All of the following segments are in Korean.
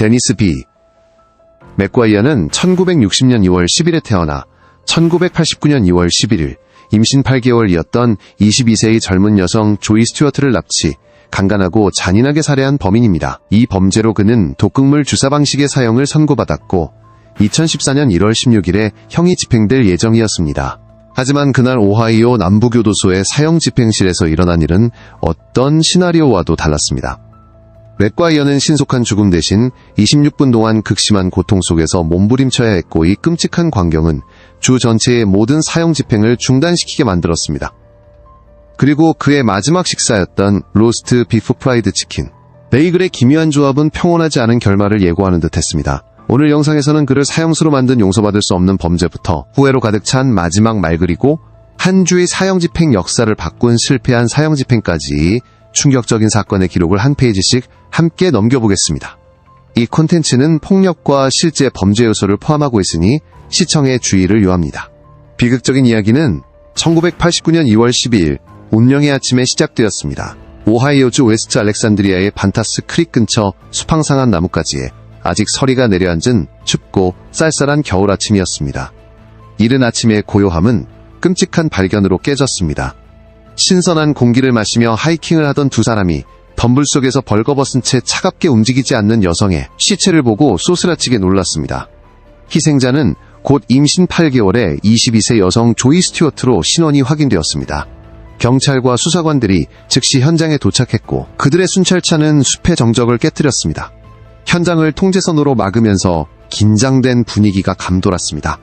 데니스 B. 맥과이어는 1960년 2월 10일에 태어나 1989년 2월 11일 임신 8개월이었던 22세의 젊은 여성 조이 스튜어트를 납치, 간간하고 잔인하게 살해한 범인입니다. 이 범죄로 그는 독극물 주사 방식의 사용을 선고받았고 2014년 1월 16일에 형이 집행될 예정이었습니다. 하지만 그날 오하이오 남부교도소의 사형 집행실에서 일어난 일은 어떤 시나리오와도 달랐습니다. 맥과이어는 신속한 죽음 대신 26분 동안 극심한 고통 속에서 몸부림쳐야 했고 이 끔찍한 광경은 주 전체의 모든 사형 집행을 중단시키게 만들었습니다. 그리고 그의 마지막 식사였던 로스트 비프 프라이드 치킨. 베이글의 기묘한 조합은 평온하지 않은 결말을 예고하는 듯 했습니다. 오늘 영상에서는 그를 사형수로 만든 용서받을 수 없는 범죄부터 후회로 가득 찬 마지막 말 그리고 한 주의 사형 집행 역사를 바꾼 실패한 사형 집행까지 충격적인 사건의 기록을 한 페이지씩 함께 넘겨보겠습니다. 이 콘텐츠는 폭력과 실제 범죄 요소를 포함하고 있으니 시청에 주의를 요합니다. 비극적인 이야기는 1989년 2월 12일 운명의 아침에 시작되었습니다. 오하이오주 웨스트 알렉산드리아의 반타스 크릭 근처 수팡상한 나뭇가지에 아직 서리가 내려앉은 춥고 쌀쌀한 겨울 아침이었습니다. 이른 아침의 고요함은 끔찍한 발견으로 깨졌습니다. 신선한 공기를 마시며 하이킹을 하던 두 사람이 덤불 속에서 벌거벗은 채 차갑게 움직이지 않는 여성의 시체를 보고 소스라치게 놀랐습니다. 희생자는 곧 임신 8개월의 22세 여성 조이 스튜어트로 신원이 확인되었습니다. 경찰과 수사관들이 즉시 현장에 도착했고 그들의 순찰차는 숲의 정적을 깨뜨렸습니다. 현장을 통제선으로 막으면서 긴장된 분위기가 감돌았습니다.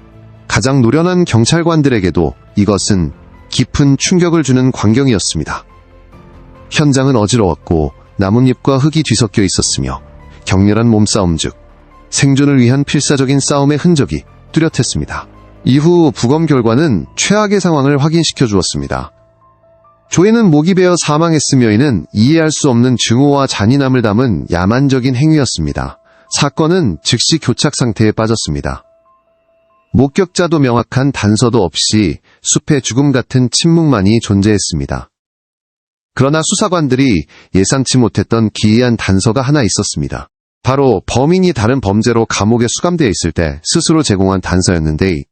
가장 노련한 경찰관들에게도 이것은 깊은 충격을 주는 광경이었습니다. 현장은 어지러웠고 나뭇잎과 흙이 뒤섞여 있었으며 격렬한 몸싸움 즉 생존을 위한 필사적인 싸움의 흔적이 뚜렷했습니다. 이후 부검 결과는 최악의 상황을 확인시켜 주었습니다. 조이는 목이 베어 사망했으며 이는 이해할 수 없는 증오와 잔인함을 담은 야만적인 행위였습니다. 사건은 즉시 교착 상태에 빠졌습니다. 목격자도 명확한 단서도 없이 숲의 죽음 같은 침묵만이 존재했습니다. 그러나 수사관들이 예상치 못했던 기이한 단서가 하나 있었습니다. 바로 범인이 다른 범죄로 감옥에 수감되어 있을 때 스스로 제공한 단서였는데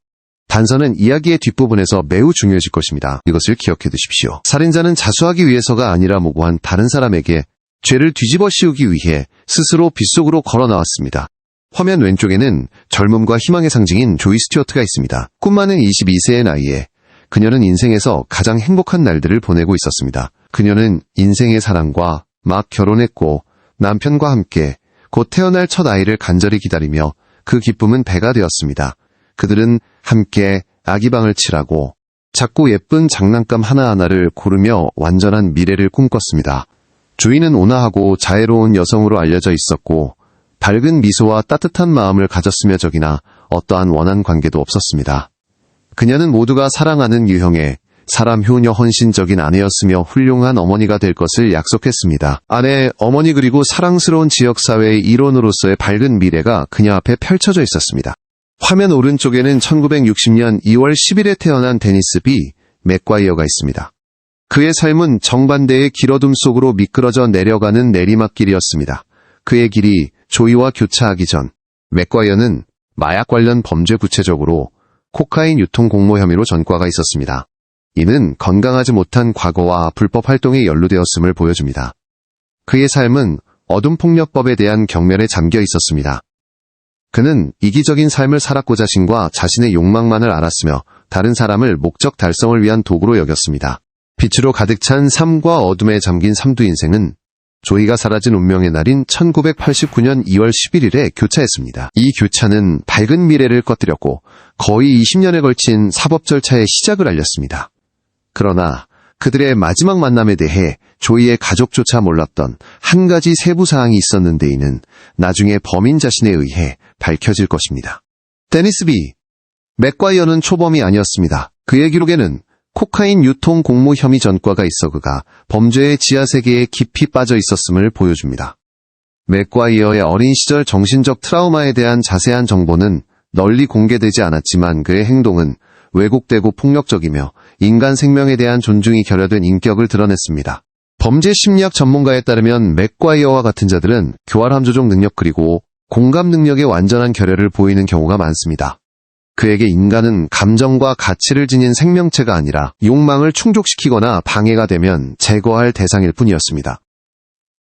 단서는 이야기의 뒷부분에서 매우 중요해질 것입니다. 이것을 기억해 두십시오. 살인자는 자수하기 위해서가 아니라 무고한 다른 사람에게 죄를 뒤집어 씌우기 위해 스스로 빗속으로 걸어 나왔습니다. 화면 왼쪽에는 젊음과 희망의 상징인 조이 스튜어트가 있습니다. 꿈 많은 22세의 나이에 그녀는 인생에서 가장 행복한 날들을 보내고 있었습니다. 그녀는 인생의 사랑과 막 결혼했고 남편과 함께 곧 태어날 첫 아이를 간절히 기다리며 그 기쁨은 배가 되었습니다. 그들은 함께 아기방을 칠하고 작고 예쁜 장난감 하나하나를 고르며 완전한 미래를 꿈꿨습니다. 주인은 온화하고 자애로운 여성으로 알려져 있었고 밝은 미소와 따뜻한 마음을 가졌으며 적이나 어떠한 원한 관계도 없었습니다. 그녀는 모두가 사랑하는 유형의 사람 효녀 헌신적인 아내였으며 훌륭한 어머니가 될 것을 약속했습니다. 아내, 어머니 그리고 사랑스러운 지역사회의 일원으로서의 밝은 미래가 그녀 앞에 펼쳐져 있었습니다. 화면 오른쪽에는 1960년 2월 10일에 태어난 데니스 B. 맥과이어가 있습니다. 그의 삶은 정반대의 길어둠 속으로 미끄러져 내려가는 내리막길이었습니다. 그의 길이 조이와 교차하기 전 맥과이어는 마약 관련 범죄 구체적으로 코카인 유통 공모 혐의로 전과가 있었습니다. 이는 건강하지 못한 과거와 불법 활동에 연루되었음을 보여줍니다. 그의 삶은 어둠 폭력법에 대한 경멸에 잠겨 있었습니다. 그는 이기적인 삶을 살았고 자 신과 자신의 욕망만을 알았으며 다른 사람을 목적 달성을 위한 도구로 여겼습니다. 빛으로 가득 찬 삶과 어둠에 잠긴 삼두 인생은 조이가 사라진 운명의 날인 1989년 2월 11일에 교차했습니다. 이 교차는 밝은 미래를 꺼뜨렸고 거의 20년에 걸친 사법 절차의 시작을 알렸습니다. 그러나 그들의 마지막 만남에 대해 조이의 가족조차 몰랐던 한 가지 세부 사항이 있었는데 이는 나중에 범인 자신에 의해 밝혀질 것입니다. 데니스 비 맥과이어는 초범이 아니었습니다. 그의 기록에는 코카인 유통 공모 혐의 전과가 있어 그가 범죄의 지하 세계에 깊이 빠져 있었음을 보여줍니다. 맥과이어의 어린 시절 정신적 트라우마에 대한 자세한 정보는 널리 공개되지 않았지만 그의 행동은 왜곡되고 폭력적이며 인간 생명에 대한 존중이 결여된 인격을 드러냈습니다. 범죄 심리학 전문가에 따르면 맥과이어와 같은 자들은 교활함 조종 능력 그리고 공감 능력의 완전한 결여를 보이는 경우가 많습니다. 그에게 인간은 감정과 가치를 지닌 생명체가 아니라 욕망을 충족시키거나 방해가 되면 제거할 대상일 뿐이었습니다.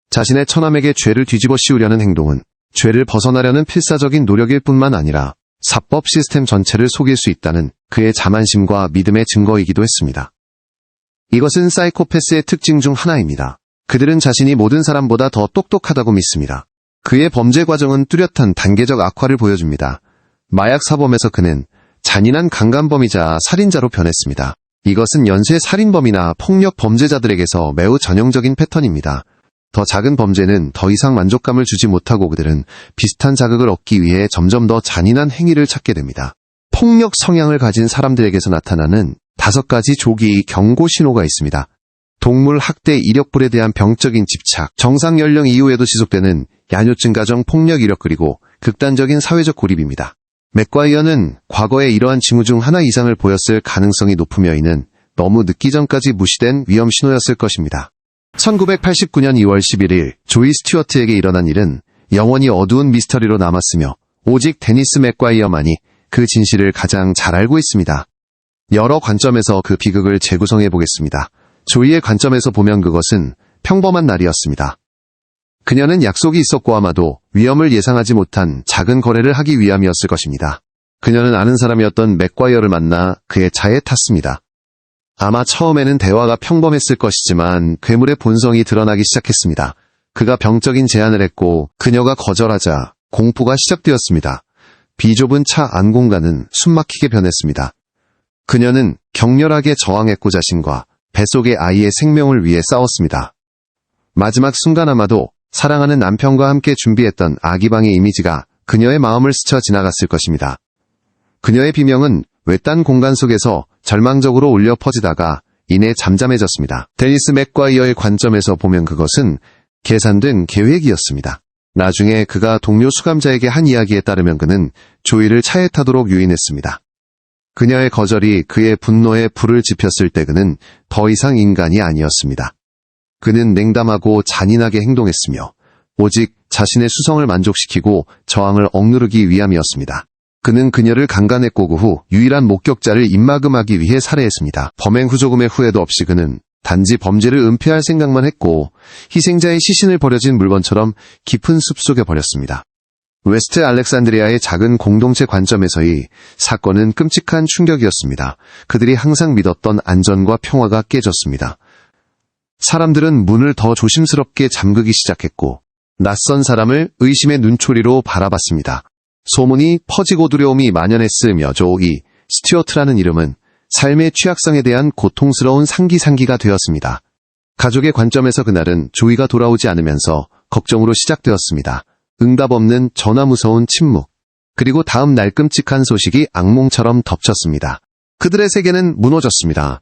자신의 처남에게 죄를 뒤집어 씌우려는 행동은 죄를 벗어나려는 필사적인 노력일 뿐만 아니라 사법 시스템 전체를 속일 수 있다는 그의 자만심과 믿음의 증거이기도 했습니다. 이것은 사이코패스의 특징 중 하나입니다. 그들은 자신이 모든 사람보다 더 똑똑하다고 믿습니다. 그의 범죄 과정은 뚜렷한 단계적 악화를 보여줍니다. 마약 사범에서 그는 잔인한 강간범이자 살인자로 변했습니다. 이것은 연쇄 살인범이나 폭력 범죄자들에게서 매우 전형적인 패턴입니다. 더 작은 범죄는 더 이상 만족감을 주지 못하고 그들은 비슷한 자극을 얻기 위해 점점 더 잔인한 행위를 찾게 됩니다. 폭력 성향을 가진 사람들에게서 나타나는 다섯 가지 조기 경고 신호가 있습니다. 동물 학대 이력불에 대한 병적인 집착, 정상 연령 이후에도 지속되는 야뇨증 가정 폭력 이력 그리고 극단적인 사회적 고립입니다. 맥과이어는 과거에 이러한 징후 중 하나 이상을 보였을 가능성이 높으며 이는 너무 늦기 전까지 무시된 위험 신호였을 것입니다. 1989년 2월 11일 조이 스튜어트에게 일어난 일은 영원히 어두운 미스터리로 남았으며 오직 데니스 맥과이어만이 그 진실을 가장 잘 알고 있습니다. 여러 관점에서 그 비극을 재구성해 보겠습니다. 조이의 관점에서 보면 그것은 평범한 날이었습니다. 그녀는 약속이 있었고 아마도 위험을 예상하지 못한 작은 거래를 하기 위함이었을 것입니다. 그녀는 아는 사람이었던 맥과이어를 만나 그의 차에 탔습니다. 아마 처음에는 대화가 평범했을 것이지만 괴물의 본성이 드러나기 시작했습니다. 그가 병적인 제안을 했고 그녀가 거절하자 공포가 시작되었습니다. 비좁은 차 안 공간은 숨막히게 변했습니다. 그녀는 격렬하게 저항했고 자신과 뱃속의 아이의 생명을 위해 싸웠습니다. 마지막 순간 아마도 사랑하는 남편과 함께 준비했던 아기방의 이미지가 그녀의 마음을 스쳐 지나갔을 것입니다. 그녀의 비명은 외딴 공간 속에서 절망적으로 울려 퍼지다가 이내 잠잠해졌습니다. 데니스 맥과이어의 관점에서 보면 그것은 계산된 계획이었습니다. 나중에 그가 동료 수감자에게 한 이야기에 따르면 그는 조이를 차에 타도록 유인했습니다. 그녀의 거절이 그의 분노에 불을 지폈을 때 그는 더 이상 인간이 아니었습니다. 그는 냉담하고 잔인하게 행동했으며 오직 자신의 수성을 만족시키고 저항을 억누르기 위함이었습니다. 그는 그녀를 강간했고 그 후 유일한 목격자를 입막음하기 위해 살해했습니다. 범행 후 조금의 후회도 없이 그는 단지 범죄를 은폐할 생각만 했고 희생자의 시신을 버려진 물건처럼 깊은 숲속에 버렸습니다. 웨스트 알렉산드리아의 작은 공동체 관점에서의 사건은 끔찍한 충격이었습니다. 그들이 항상 믿었던 안전과 평화가 깨졌습니다. 사람들은 문을 더 조심스럽게 잠그기 시작했고 낯선 사람을 의심의 눈초리로 바라봤습니다. 소문이 퍼지고 두려움이 만연했으며 조이 스튜어트라는 이름은 삶의 취약성에 대한 고통스러운 상기상기가 되었습니다. 가족의 관점에서 그날은 조이가 돌아오지 않으면서 걱정으로 시작되었습니다. 응답 없는 전화 무서운 침묵. 그리고 다음 날 끔찍한 소식이 악몽처럼 덮쳤습니다. 그들의 세계는 무너졌습니다.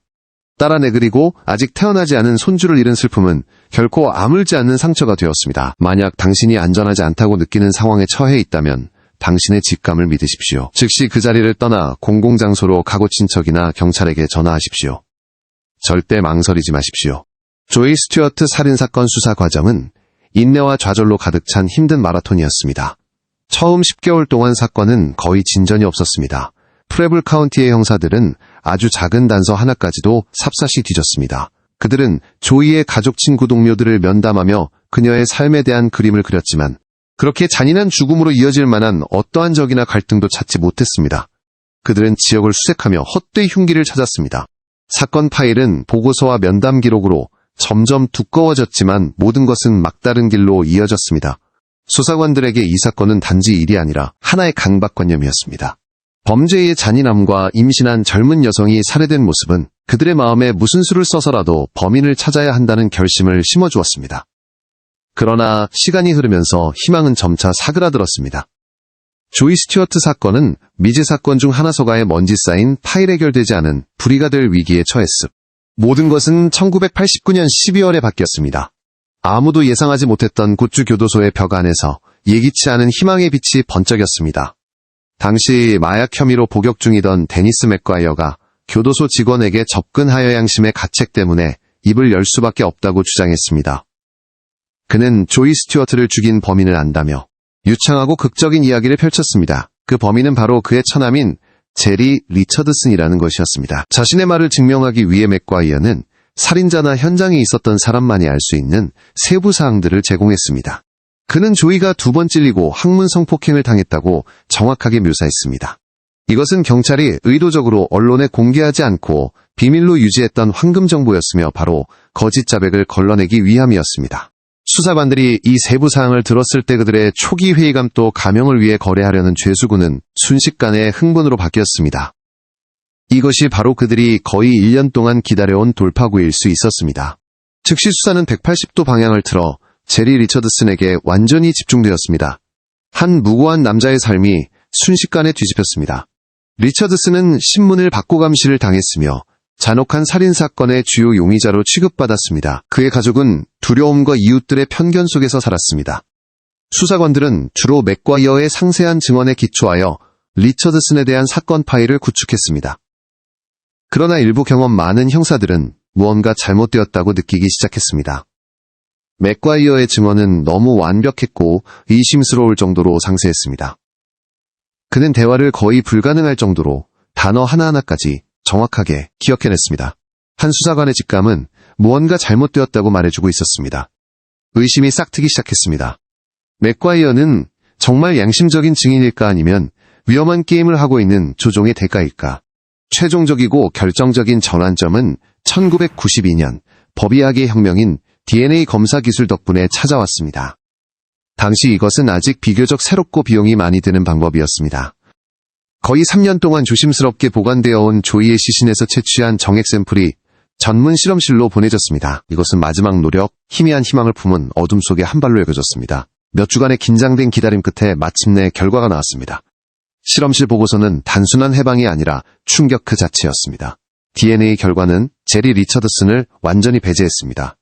딸아내 그리고 아직 태어나지 않은 손주를 잃은 슬픔은 결코 아물지 않는 상처가 되었습니다. 만약 당신이 안전하지 않다고 느끼는 상황에 처해 있다면 당신의 직감을 믿으십시오. 즉시 그 자리를 떠나 공공장소로 가고 친척이나 경찰에게 전화하십시오. 절대 망설이지 마십시오. 조이 스튜어트 살인사건 수사 과정은 인내와 좌절로 가득 찬 힘든 마라톤이었습니다. 처음 10개월 동안 사건은 거의 진전이 없었습니다. 프레블 카운티의 형사들은 아주 작은 단서 하나까지도 삽사시 뒤졌습니다. 그들은 조이의 가족 친구 동료들을 면담하며 그녀의 삶에 대한 그림을 그렸지만 그렇게 잔인한 죽음으로 이어질 만한 어떠한 적이나 갈등도 찾지 못했습니다. 그들은 지역을 수색하며 헛되이 흉기를 찾았습니다. 사건 파일은 보고서와 면담 기록으로 점점 두꺼워졌지만 모든 것은 막다른 길로 이어졌습니다. 수사관들에게 이 사건은 단지 일이 아니라 하나의 강박관념이었습니다. 범죄의 잔인함과 임신한 젊은 여성이 살해된 모습은 그들의 마음에 무슨 수를 써서라도 범인을 찾아야 한다는 결심을 심어주었습니다. 그러나 시간이 흐르면서 희망은 점차 사그라들었습니다. 조이 스튜어트 사건은 미제 사건 중 하나 서가에 먼지 쌓인 파일 해결되지 않은 불의가 될 위기에 처했음. 모든 것은 1989년 12월에 바뀌었습니다. 아무도 예상하지 못했던 굿즈 교도소의 벽 안에서 예기치 않은 희망의 빛이 번쩍였습니다. 당시 마약 혐의로 복역 중이던 데니스 맥과이어가 교도소 직원에게 접근하여 양심의 가책 때문에 입을 열 수밖에 없다고 주장했습니다. 그는 조이 스튜어트를 죽인 범인을 안다며 유창하고 극적인 이야기를 펼쳤습니다. 그 범인은 바로 그의 처남인 제리 리처드슨이라는 것이었습니다. 자신의 말을 증명하기 위해 맥과이어는 살인자나 현장에 있었던 사람만이 알 수 있는 세부 사항들을 제공했습니다. 그는 조이가 두 번 찔리고 항문 성폭행을 당했다고 정확하게 묘사했습니다. 이것은 경찰이 의도적으로 언론에 공개하지 않고 비밀로 유지했던 황금 정보였으며 바로 거짓 자백을 걸러내기 위함이었습니다. 수사관들이 이 세부 사항을 들었을 때 그들의 초기 회의감 또 가명을 위해 거래하려는 죄수군은 순식간에 흥분으로 바뀌었습니다. 이것이 바로 그들이 거의 1년 동안 기다려온 돌파구일 수 있었습니다. 즉시 수사는 180도 방향을 틀어 제리 리처드슨에게 완전히 집중되었습니다. 한 무고한 남자의 삶이 순식간에 뒤집혔습니다. 리처드슨은 신문을 받고 감시를 당했으며 잔혹한 살인사건의 주요 용의자로 취급받았습니다. 그의 가족은 두려움과 이웃들의 편견 속에서 살았습니다. 수사관들은 주로 맥과이어의 상세한 증언에 기초하여 리처드슨에 대한 사건 파일을 구축했습니다. 그러나 일부 경험 많은 형사들은 무언가 잘못되었다고 느끼기 시작했습니다. 맥과이어의 증언은 너무 완벽했고 의심스러울 정도로 상세했습니다. 그는 대화를 거의 불가능할 정도로 단어 하나하나까지 정확하게 기억해냈습니다. 한 수사관의 직감은 무언가 잘못되었다고 말해주고 있었습니다. 의심이 싹트기 시작했습니다. 맥과이어는 정말 양심적인 증인일까 아니면 위험한 게임을 하고 있는 조종의 대가일까? 최종적이고 결정적인 전환점은 1992년 법의학의 혁명인 DNA 검사 기술 덕분에 찾아왔습니다. 당시 이것은 아직 비교적 새롭고 비용이 많이 드는 방법이었습니다. 거의 3년 동안 조심스럽게 보관되어 온 조이의 시신에서 채취한 정액 샘플이 전문 실험실로 보내졌습니다. 이것은 마지막 노력, 희미한 희망을 품은 어둠 속에 한 발로 여겨졌습니다. 몇 주간의 긴장된 기다림 끝에 마침내 결과가 나왔습니다. 실험실 보고서는 단순한 해방이 아니라 충격 그 자체였습니다. DNA 결과는 제리 리처드슨을 완전히 배제했습니다.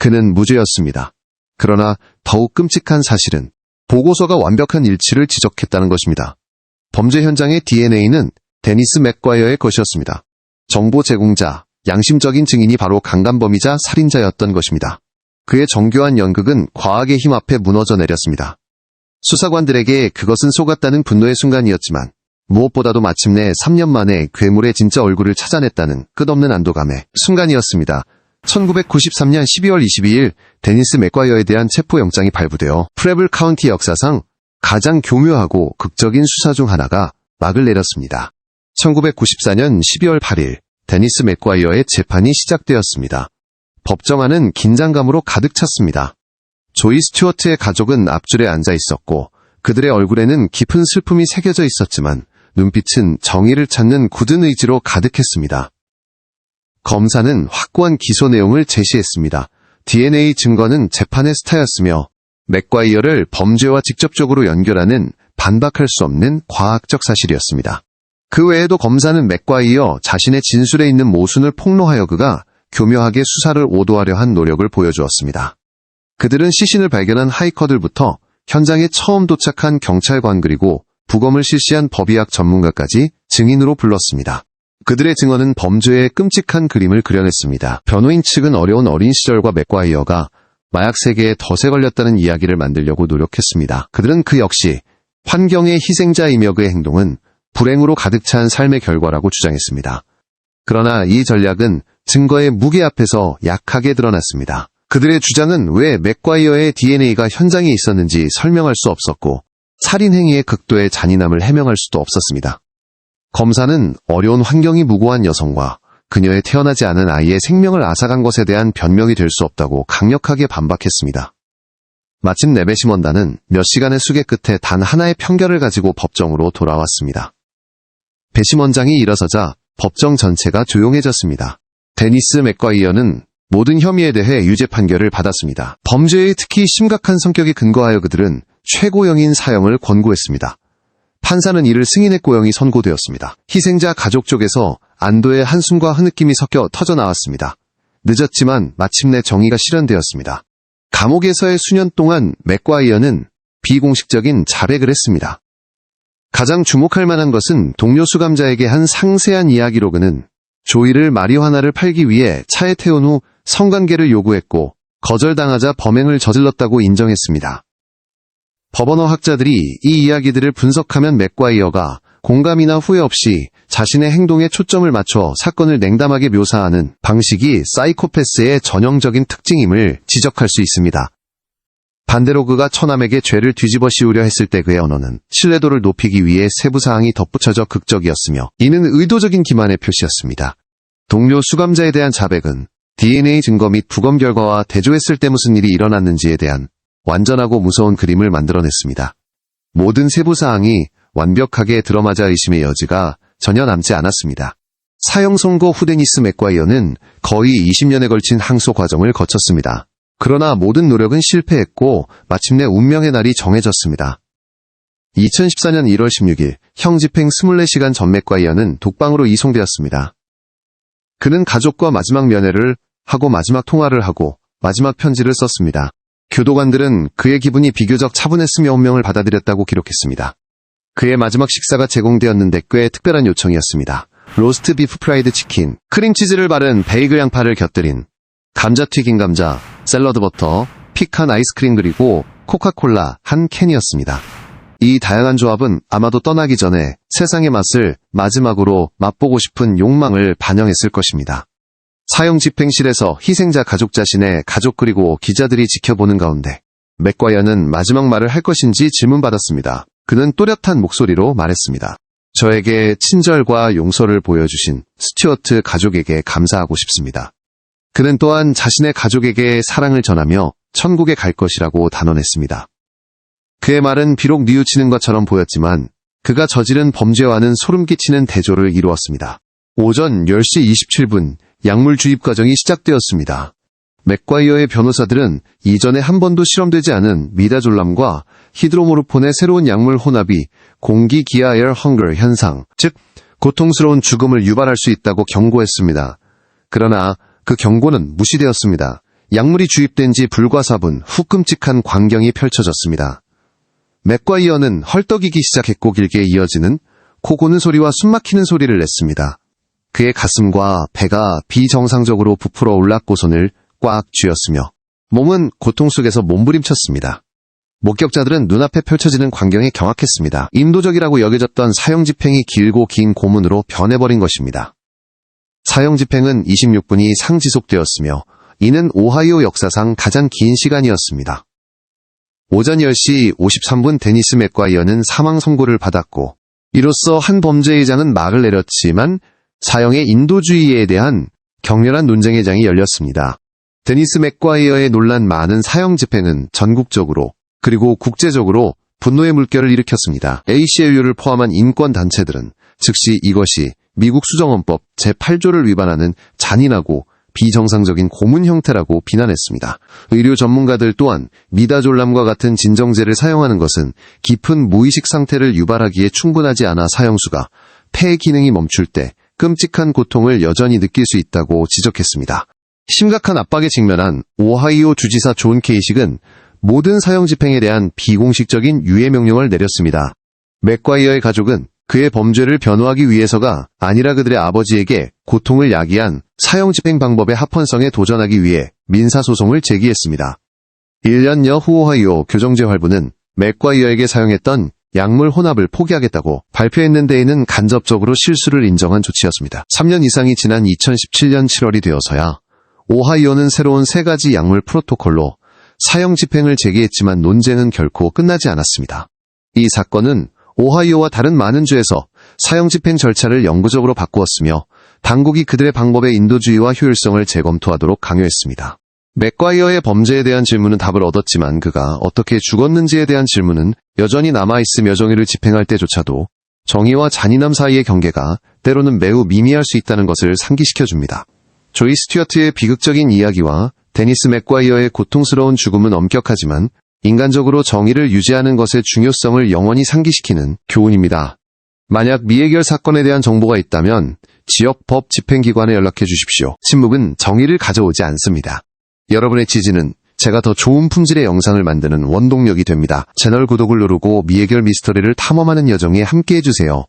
그는 무죄였습니다. 그러나 더욱 끔찍한 사실은 보고서가 완벽한 일치를 지적했다는 것입니다. 범죄 현장의 DNA는 데니스 맥과이어의 것이었습니다. 정보 제공자, 양심적인 증인이 바로 강간범이자 살인자였던 것입니다. 그의 정교한 연극은 과학의 힘 앞에 무너져 내렸습니다. 수사관들에게 그것은 속았다는 분노의 순간이었지만 무엇보다도 마침내 3년 만에 괴물의 진짜 얼굴을 찾아냈다는 끝없는 안도감의 순간이었습니다. 1993년 12월 22일 데니스 맥과이어에 대한 체포영장이 발부되어 프레블 카운티 역사상 가장 교묘하고 극적인 수사 중 하나가 막을 내렸습니다. 1994년 12월 8일 데니스 맥과이어의 재판이 시작되었습니다. 법정안은 긴장감으로 가득 찼습니다. 조이 스튜어트의 가족은 앞줄에 앉아 있었고 그들의 얼굴에는 깊은 슬픔이 새겨져 있었지만 눈빛은 정의를 찾는 굳은 의지로 가득했습니다. 검사는 확고한 기소 내용을 제시했습니다. DNA 증거는 재판의 스타였으며 맥과 이어를 범죄와 직접적으로 연결하는 반박할 수 없는 과학적 사실이었습니다. 그 외에도 검사는 맥과 이어 자신의 진술에 있는 모순을 폭로하여 그가 교묘하게 수사를 오도하려 한 노력을 보여주었습니다. 그들은 시신을 발견한 하이커들부터 현장에 처음 도착한 경찰관 그리고 부검을 실시한 법의학 전문가까지 증인으로 불렀습니다. 그들의 증언은 범죄의 끔찍한 그림을 그려냈습니다. 변호인 측은 어려운 어린 시절과 맥과이어가 마약 세계에 덫에 걸렸다는 이야기를 만들려고 노력했습니다. 그들은 그 역시 환경의 희생자이며 그의 행동은 불행으로 가득 찬 삶의 결과라고 주장했습니다. 그러나 이 전략은 증거의 무게 앞에서 약하게 드러났습니다. 그들의 주장은 왜 맥과이어의 DNA가 현장에 있었는지 설명할 수 없었고 살인 행위의 극도의 잔인함을 해명할 수도 없었습니다. 검사는 어려운 환경이 무고한 여성과 그녀의 태어나지 않은 아이의 생명을 앗아간 것에 대한 변명이 될 수 없다고 강력하게 반박했습니다. 마침 네베시먼다는 몇 시간의 수계 끝에 단 하나의 편결을 가지고 법정으로 돌아왔습니다. 배심원장이 일어서자 법정 전체가 조용해졌습니다. 데니스 맥과이어는 모든 혐의에 대해 유죄 판결을 받았습니다. 범죄의 특히 심각한 성격에 근거하여 그들은 최고형인 사형을 권고했습니다. 판사는 이를 승인했고 형이 선고되었습니다. 희생자 가족 쪽에서 안도의 한숨과 흐느낌이 섞여 터져 나왔습니다. 늦었지만 마침내 정의가 실현되었습니다. 감옥에서의 수년 동안 맥과이어는 비공식적인 자백을 했습니다. 가장 주목할 만한 것은 동료 수감자에게 한 상세한 이야기로 그는 조이를 마리화나를 팔기 위해 차에 태운 후 성관계를 요구했고 거절당하자 범행을 저질렀다고 인정했습니다. 법원어 학자들이 이 이야기들을 분석하면 맥과이어가 공감이나 후회 없이 자신의 행동에 초점을 맞춰 사건을 냉담하게 묘사하는 방식이 사이코패스의 전형적인 특징임을 지적할 수 있습니다. 반대로 그가 처남에게 죄를 뒤집어 씌우려 했을 때 그의 언어는 신뢰도를 높이기 위해 세부사항이 덧붙여져 극적이었으며 이는 의도적인 기만의 표시였습니다. 동료 수감자에 대한 자백은 DNA 증거 및 부검 결과와 대조했을 때 무슨 일이 일어났는지에 대한 완전하고 무서운 그림을 만들어냈습니다. 모든 세부사항이 완벽하게 들어맞아 의심의 여지가 전혀 남지 않았습니다. 사형 선고 후 데니스 맥과이어는 거의 20년에 걸친 항소 과정을 거쳤습니다. 그러나 모든 노력은 실패했고 마침내 운명의 날이 정해졌습니다. 2014년 1월 16일 형 집행 24시간 전 맥과이어는 독방으로 이송되었습니다. 그는 가족과 마지막 면회를 하고 마지막 통화를 하고 마지막 편지를 썼습니다. 교도관들은 그의 기분이 비교적 차분했으며 운명을 받아들였다고 기록했습니다. 그의 마지막 식사가 제공되었는데 꽤 특별한 요청이었습니다. 로스트 비프 프라이드 치킨, 크림치즈를 바른 베이글 양파를 곁들인 감자튀김 감자, 샐러드 버터, 피칸 아이스크림 그리고 코카콜라 한 캔이었습니다. 이 다양한 조합은 아마도 떠나기 전에 세상의 맛을 마지막으로 맛보고 싶은 욕망을 반영했을 것입니다. 사형 집행실에서 희생자 가족 자신의 가족 그리고 기자들이 지켜보는 가운데 맥과이어는 마지막 말을 할 것인지 질문받았습니다. 그는 또렷한 목소리로 말했습니다. 저에게 친절과 용서를 보여주신 스튜어트 가족에게 감사하고 싶습니다. 그는 또한 자신의 가족에게 사랑을 전하며 천국에 갈 것이라고 단언했습니다. 그의 말은 비록 뉘우치는 것처럼 보였지만 그가 저지른 범죄와는 소름 끼치는 대조를 이루었습니다. 오전 10시 27분 약물 주입 과정이 시작되었습니다. 맥과이어의 변호사들은 이전에 한 번도 실험되지 않은 미다졸람과 히드로모르폰의 새로운 약물 혼합이 공기 기아 에어 헝거 현상, 즉 고통스러운 죽음을 유발할 수 있다고 경고했습니다. 그러나 그 경고는 무시되었습니다. 약물이 주입된 지 불과 4분 후 끔찍한 광경이 펼쳐졌습니다. 맥과이어는 헐떡이기 시작했고 길게 이어지는 코 고는 소리와 숨 막히는 소리를 냈습니다. 그의 가슴과 배가 비정상적으로 부풀어 올랐고 손을 꽉 쥐었으며 몸은 고통 속에서 몸부림쳤습니다. 목격자들은 눈앞에 펼쳐지는 광경에 경악했습니다. 인도적이라고 여겨졌던 사형 집행이 길고 긴 고문으로 변해버린 것입니다. 사형 집행은 26분이 상지속되었으며 이는 오하이오 역사상 가장 긴 시간이었습니다. 오전 10시 53분 데니스 맥과이어는 사망 선고를 받았고 이로써 한 범죄의 장은 막을 내렸지만 사형의 인도주의에 대한 격렬한 논쟁의 장이 열렸습니다. 데니스 맥과이어의 논란 많은 사형 집행은 전국적으로 그리고 국제적으로 분노의 물결을 일으켰습니다. ACLU를 포함한 인권단체들은 즉시 이것이 미국 수정헌법 제8조를 위반하는 잔인하고 비정상적인 고문 형태라고 비난했습니다. 의료 전문가들 또한 미다졸람과 같은 진정제를 사용하는 것은 깊은 무의식 상태를 유발하기에 충분하지 않아 사형수가 폐 기능이 멈출 때 끔찍한 고통을 여전히 느낄 수 있다고 지적했습니다. 심각한 압박에 직면한 오하이오 주지사 존 케이식은 모든 사형 집행에 대한 비공식적인 유예 명령을 내렸습니다. 맥과이어의 가족은 그의 범죄를 변호하기 위해서가 아니라 그들의 아버지에게 고통을 야기한 사형 집행 방법의 합헌성에 도전하기 위해 민사소송을 제기했습니다. 1년여 후 오하이오 교정제 활부는 맥과이어에게 사용했던 약물 혼합을 포기하겠다고 발표했는 데에는 간접적으로 실수를 인정한 조치였습니다. 3년 이상이 지난 2017년 7월이 되어서야 오하이오는 새로운 세 가지 약물 프로토콜로 사형 집행을 제기했지만 논쟁은 결코 끝나지 않았습니다. 이 사건은 오하이오와 다른 많은 주에서 사형 집행 절차를 영구적으로 바꾸었으며 당국이 그들의 방법의 인도주의와 효율성을 재검토하도록 강요했습니다. 맥과이어의 범죄에 대한 질문은 답을 얻었지만 그가 어떻게 죽었는지에 대한 질문은 여전히 남아있으며 정의를 집행할 때조차도 정의와 잔인함 사이의 경계가 때로는 매우 미미할 수 있다는 것을 상기시켜줍니다. 조이 스튜어트의 비극적인 이야기와 데니스 맥과이어의 고통스러운 죽음은 엄격하지만 인간적으로 정의를 유지하는 것의 중요성을 영원히 상기시키는 교훈입니다. 만약 미해결 사건에 대한 정보가 있다면 지역 법 집행기관에 연락해 주십시오. 침묵은 정의를 가져오지 않습니다. 여러분의 지지는 제가 더 좋은 품질의 영상을 만드는 원동력이 됩니다. 채널 구독을 누르고 미해결 미스터리를 탐험하는 여정에 함께해 주세요.